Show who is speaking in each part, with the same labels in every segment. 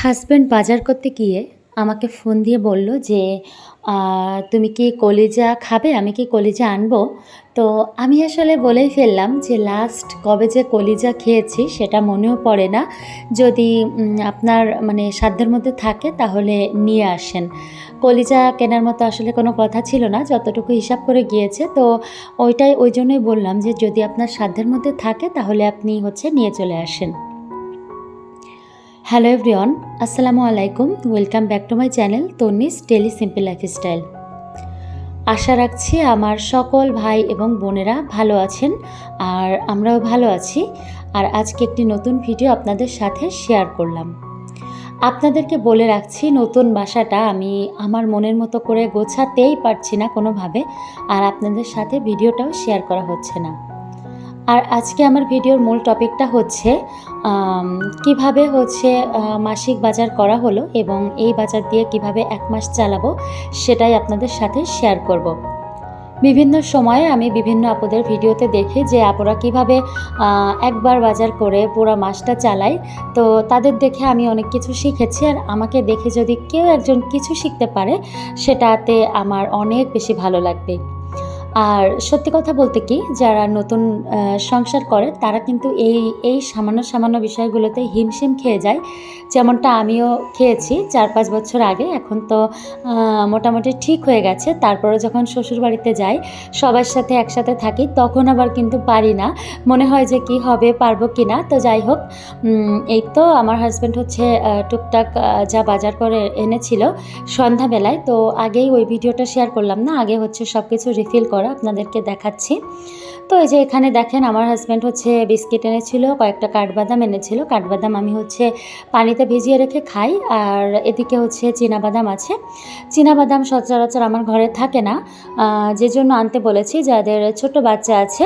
Speaker 1: Husband বাজার করতে গিয়ে আমাকে ফোন দিয়ে বলল যে তুমি কি কলিজা খাবে? আমি কি কলিজা আনব? তো আমি আসলে বলেই ফেললাম যে, লাস্ট কবে যে কলিজা খেয়েছি সেটা মনেও পড়ে না। যদি আপনার মানে সাধ্যের মধ্যে থাকে তাহলে নিয়ে আসেন। কলিজা কেনার মতো আসলে কোনো কথা ছিল না, যতটুকু হিসাব করে গিয়েছে। তো ওইটাই, ওই জন্যই বললাম যে, যদি আপনার সাধ্যের মধ্যে থাকে তাহলে আপনি হচ্ছে নিয়ে চলে আসেন। হ্যালো এভরিওয়ান আসসালামু আলাইকুম welcome back to my channel Tonnis daily simple lifestyle আশা রাখছি আমার সকল ভাই এবং বোনেরা ভালো আছেন আর আমরাও ভালো আছি। আর আজকে একটি নতুন ভিডিও আপনাদের সাথে শেয়ার করলাম। আপনাদেরকে বলে রাখছি, নতুন বাসাটা আমি আমার মনের মতো করে গোছাতেই পারছি না কোনোভাবে। আর আপনাদের সাথে ভিডিওটাও শেয়ার করা হচ্ছে না। আর আজকে আমার ভিডিওর মূল টপিকটা হচ্ছে কীভাবে হচ্ছে মাসিক বাজার করা হলো এবং এই বাজার দিয়ে কীভাবে এক মাস চালাবো সেটাই আপনাদের সাথে শেয়ার করব। বিভিন্ন সময়ে আমি বিভিন্ন আপুদের ভিডিওতে দেখি যে আপুরা কীভাবে একবার বাজার করে পুরো মাসটা চালায় তো তাদের দেখে আমি অনেক কিছু শিখেছি আর আমাকে দেখে যদি কেউ একজন কিছু শিখতে পারে, সেটাতে আমার অনেক বেশি ভালো লাগবে আর সত্যি কথা বলতে কি, যারা নতুন সংসার করে, তারা কিন্তু এই এই সামান্য সামান্য বিষয়গুলোতে হিমশিম খেয়ে যায়। যেমনটা আমিও খেয়েছি চার, পাঁচ বছর আগে, এখন তো মোটামুটি ঠিক হয়ে গেছে। তারপরে যখন শ্বশুর বাড়িতে যাই, সবার সাথে একসাথে থাকি, তখন আবার কিন্তু পারি না। মনে হয় যে কি হবে, পারব কি না তো যাই হোক এই তো আমার হাজব্যান্ড হচ্ছে টুকটাক যা বাজার করে এনেছিল সন্ধ্যাবেলায়। তো আগেই ওই ভিডিওটা শেয়ার করলাম না? আগে হচ্ছে সব কিছু রিফিল করা আপনাদেরকে দেখাচ্ছি। তো এই যে এখানে দেখেন আমার হাজব্যান্ড হচ্ছে বিস্কিট এনেছিল, কয়েকটা কাঠবাদাম এনেছিল। কাঠবাদাম আমি হচ্ছে পানিতে ভিজিয়ে রেখে খাই, আর এদিকে হচ্ছে চীনাবাদাম আছে। চীনাবাদাম সচরাচর আমার ঘরে থাকে না। যে জন্য আনতে বলেছি, যাদের ছোট বাচ্চা আছে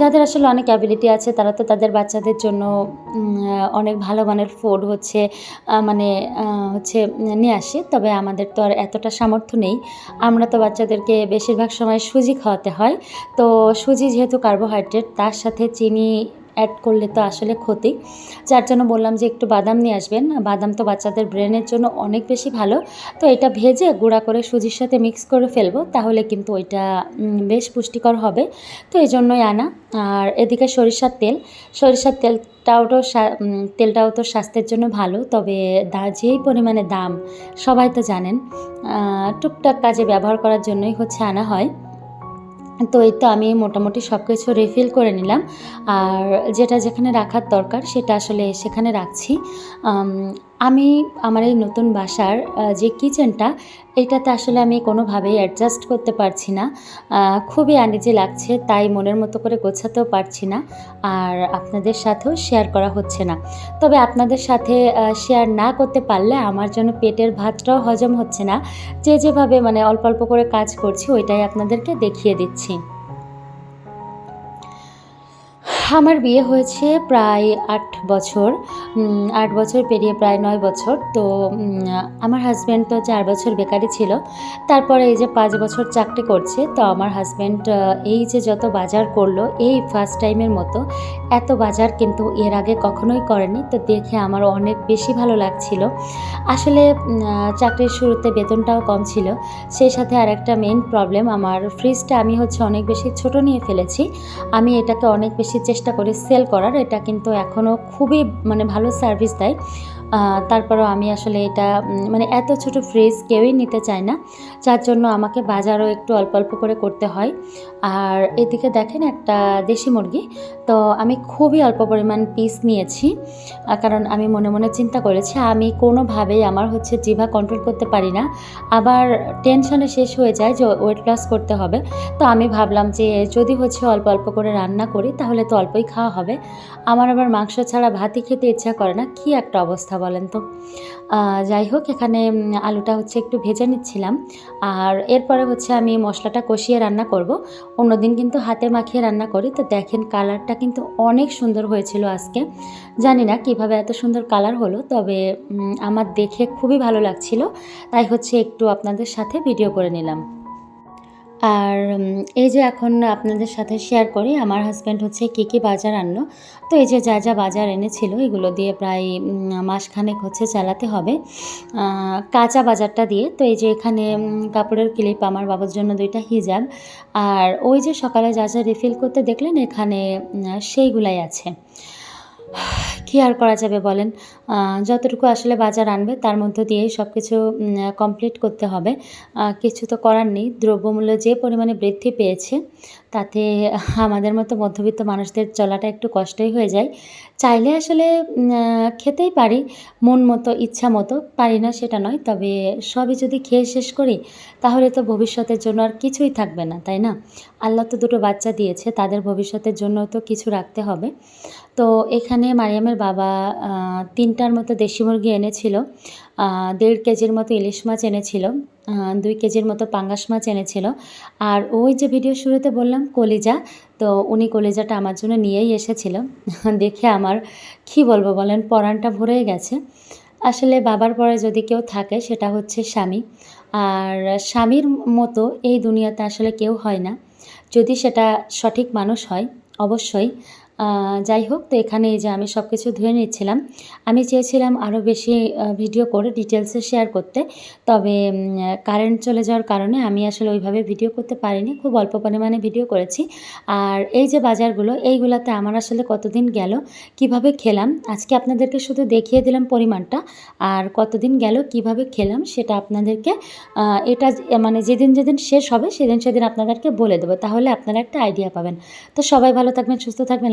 Speaker 1: যাদের আসলে অনেক অ্যাবিলিটি আছে, তারা তো তাদের বাচ্চাদের জন্য অনেক ভালো মানের ফুড হচ্ছে মানে হচ্ছে নিয়ে আসে। তবে আমাদের তো আর এতটা সামর্থ্য নেই। আমরা তো বাচ্চাদেরকে বেশিরভাগ সময় সুজি খাওয়াতে হয়। তো সুজি যেহেতু কার্বোহাইড্রেট তার সাথে চিনি অ্যাড করলে তো আসলে ক্ষতি। যার জন্য বললাম যে একটু বাদাম নিয়ে আসবেন। বাদাম তো বাচ্চাদের ব্রেনের জন্য অনেক বেশি ভালো। তো এটা ভেজে গুঁড়া করে সুজির সাথে মিক্স করে ফেলব, তাহলে কিন্তু ওইটা বেশ পুষ্টিকর হবে। তো এই জন্যই আনা। আর এদিকে সরিষার তেল। সরিষার তেলটাও তো তেলটাও তো স্বাস্থ্যের জন্য ভালো। তবে দা, যেই পরিমাণে দাম, সবাই তো জানেন টুকটাক কাজে ব্যবহার করার জন্যই হচ্ছে আনা হয়। তো এই তো আমি মোটামুটি সব কিছু রিফিল করে নিলাম। আর যেটা যেখানে রাখার দরকার সেটা আসলে সেখানে রাখছি। আম, আমি আমার এই নতুন বাসার যে কিচেনটা এটাতে আসলে আমি কোনোভাবেই অ্যাডজাস্ট করতে পারছি না। খুবই আনিজি লাগছে তাই মনের মতো করে গোছাতেও পারছি না আর আপনাদের সাথেও শেয়ার করা হচ্ছে না। তবে আপনাদের সাথে শেয়ার না করতে পারলে আমার জন্য পেটের ভাতটাও হজম হচ্ছে না। যে যেভাবে মানে অল্প অল্প করে কাজ করছি ওইটাই আপনাদেরকে দেখিয়ে দিচ্ছি। আমার বিয়ে হয়েছে প্রায় আট বছর আট বছর পেরিয়ে প্রায় নয় বছর। তো আমার হাজব্যান্ড তো চার বছর বেকারি ছিল। তারপরে এই যে পাঁচ বছর চাকরি করছে, তো আমার হাজব্যান্ড এই যে যত বাজার করল, এই ফার্স্ট টাইমের মতো এত বাজার কিন্তু এর আগে কখনোই করেনি। তো দেখে আমার অনেক বেশি ভালো লাগছিল। আসলে চাকরির শুরুতে বেতনটাও কম ছিল। সেই সাথে আর একটা মেইন প্রবলেম আমার ফ্রিজটা আমি হচ্ছে অনেক বেশি ছোট নিয়ে ফেলেছি। আমি এটাকে অনেক বেশি চেষ্টা করি সেল করার, এটা কিন্তু এখনও খুবই মানে ভালো সার্ভিস দেয়। তারপরও আমি আসলে এটা মানে এত ছোট ফ্রিজ কেউই নিতে চায় না। যার জন্য আমাকে বাজারও একটু অল্প অল্প করে করতে হয়। আর এদিকে দেখেন একটা দেশি মুরগি, তো আমি খুবই অল্প পরিমাণ পিস নিয়েছি। কারণ আমি মনে মনে চিন্তা করেছি, আমি কোনোভাবেই আমার হচ্ছে জিভা কন্ট্রোল করতে পারি না। আবার টেনশনে শেষ হয়ে যায় যে ওয়েট লস করতে হবে। তো আমি ভাবলাম যে যদি হচ্ছে অল্প অল্প করে রান্না করি, তাহলে তো অল্পই খাওয়া হবে। আমার আবার মাংস ছাড়া ভাতই খেতে ইচ্ছা করে না। কি একটা অবস্থা বলেন তো? যাই হোক, এখানে আলুটা হচ্ছে একটু ভেজে নিচ্ছিলাম। আর এরপরে হচ্ছে আমি মশলাটা কষিয়ে রান্না করব। অন্যদিন কিন্তু হাতে মাখিয়ে রান্না করি। তো দেখেন কালারটা কিন্তু অনেক সুন্দর হয়েছিল আজকে। জানি না কীভাবে এত সুন্দর কালার হলো, তবে আমার দেখে খুবই ভালো লাগছিল। তাই হচ্ছে একটু আপনাদের সাথে ভিডিও করে নিলাম। আর এই যে এখন আপনাদের সাথে শেয়ার করি, আমার হাজব্যান্ড হচ্ছে কী কী বাজার আনলো, তো এই যে যা যা বাজার এনেছিল, এগুলো দিয়ে প্রায় মাসখানেক হচ্ছে চালাতে হবে। কাঁচা বাজারটা দিয়ে, তো এই যে এখানে কাপড়ের ক্লিপ আমার বাবার জন্য দুইটা হিজাব, আর ওই যে সকালে যা যা রিফিল করতে দেখলেন, এখানে সেইগুলাই আছে। কী আর করা যাবে বলেন? যতটুকু আসলে বাজার আনবে, তার মধ্য দিয়েই সব কিছু কমপ্লিট করতে হবে। কিছু তো করার নেই। দ্রব্যমূল্য যে পরিমাণে বৃদ্ধি পেয়েছে, তাতে আমাদের মতো মধ্যবিত্ত মানুষদের চলাটা একটু কষ্টই হয়ে যায়। চাইলে আসলে খেতেই পারি, মন মতো, ইচ্ছা মতো, পারি না সেটা নয়। তবে সবই যদি খেয়ে শেষ করি, তাহলে তো ভবিষ্যতের জন্য আর কিছুই থাকবে না, তাই না? আল্লাহ তো দুটো বাচ্চা দিয়েছে, তাদের ভবিষ্যতের জন্য তো কিছু রাখতে হবে। তো এখানে মারিয়ামের বাবা তিনটার মতো দেশি মুরগি এনেছিল দেড় কেজির মতো ইলিশ মাছ এনেছিল দুই কেজির মতো পাঙ্গাস মাছ এনেছিল। আর ওই যে ভিডিও শুরুতে বললাম, কলিজা, তো উনি কলিজাটা আমার জন্য নিয়েই এসেছিল। দেখে আমার, কি বলব বলেন পরানটা ভরে গেছে। আসলে বাবার পরে যদি কেউ থাকে, সেটা হচ্ছে স্বামী। আর স্বামীর মতো এই দুনিয়াতে আসলে কেউ হয় না। যদি সেটা সঠিক মানুষ হয়, অবশ্যই যাই হোক, তো এখানে এই যে আমি সব কিছু ধুয়ে নিচ্ছিলাম। আমি চেয়েছিলাম আরও বেশি ভিডিও করে ডিটেলসে শেয়ার করতে। তবে কারেন্ট চলে যাওয়ার কারণে আমি আসলে ওইভাবে ভিডিও করতে পারিনি। খুব অল্প পরিমাণে ভিডিও করেছি। আর এই যে বাজারগুলো, এইগুলাতে আমার আসলে কতদিন গেল, কীভাবে খেলাম, আজকে আপনাদেরকে শুধু দেখিয়ে দিলাম পরিমাণটা। আর কতদিন গেল, কীভাবে খেলাম, সেটা আপনাদেরকে এটা মানে যেদিন যেদিন শেষ হবে, সেদিন সেদিন আপনাদেরকে বলে দেবো। তাহলে আপনারা একটা আইডিয়া পাবেন। তো সবাই ভালো থাকবেন, সুস্থ থাকবেন